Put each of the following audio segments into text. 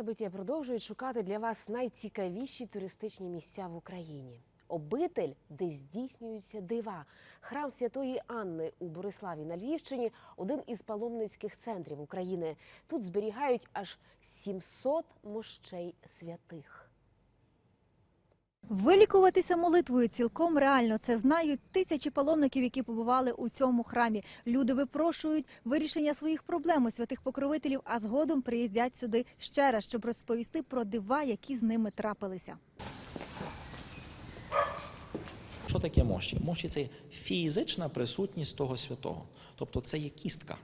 Сабиття продовжують шукати для вас найцікавіші туристичні місця в Україні. Обитель, де здійснюються дива. Храм Святої Анни у Бориславі на Львівщині один із паломницьких центрів України. Тут зберігають аж 700 мощей святих. Вилікуватися молитвою цілком реально. Це знають тисячі паломників, які побували у цьому храмі. Люди випрошують вирішення своїх проблем у святих покровителів, а згодом приїздять сюди ще раз, щоб розповісти про дива, які з ними трапилися. Що таке мощі? Мощі це фізична присутність того святого. Тобто це є кістка.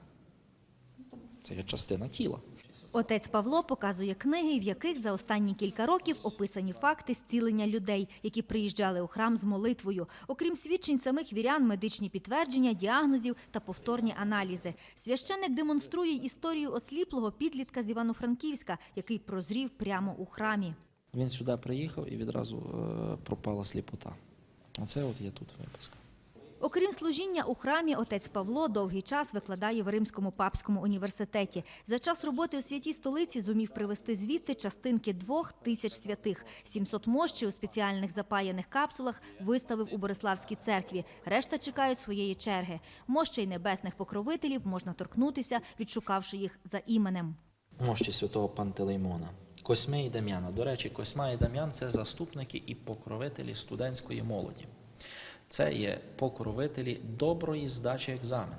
Це є частина тіла. Отець Павло показує книги, в яких за останні кілька років описані факти зцілення людей, які приїжджали у храм з молитвою. Окрім свідчень самих вірян, медичні підтвердження, діагнозів та повторні аналізи. Священник демонструє історію осліплого підлітка з Івано-Франківська, який прозрів прямо у храмі. Він сюди приїхав і відразу е, пропала сліпота. Оце от є тут виписка. Окрім служіння у храмі, отець Павло довгий час викладає в Римському папському університеті. За час роботи у святій столиці зумів привезти звідти частинки двох тисяч святих. 700 мощі у спеціальних запаяних капсулах виставив у Бориславській церкві. Решта чекають своєї черги. Мощей небесних покровителів можна торкнутися, відшукавши їх за іменем. Мощі святого Пантелеймона. Косьми і Дам'яна. До речі, Косьма і Дам'ян це заступники і покровителі студентської молоді. Це є покровителі доброї здачі екзамену.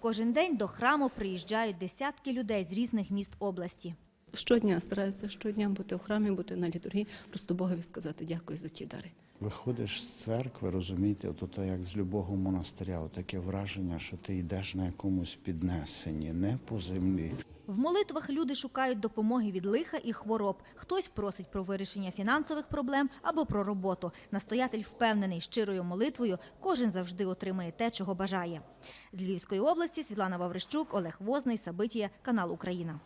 Кожен день до храму приїжджають десятки людей з різних міст області. Щодня стараюся щодня бути в храмі, бути на літургії, просто Богові сказати дякую за ті дари. Виходиш з церкви, розумієте, от як з любого монастиря, таке враження, що ти йдеш на якомусь піднесенні, не по землі. В молитвах люди шукають допомоги від лиха і хвороб. Хтось просить про вирішення фінансових проблем або про роботу. Настоятель впевнений, щирою молитвою кожен завжди отримає те, чого бажає. З Львівської області Світлана Ваврищук, Олег Возний, Сабитія, канал Україна.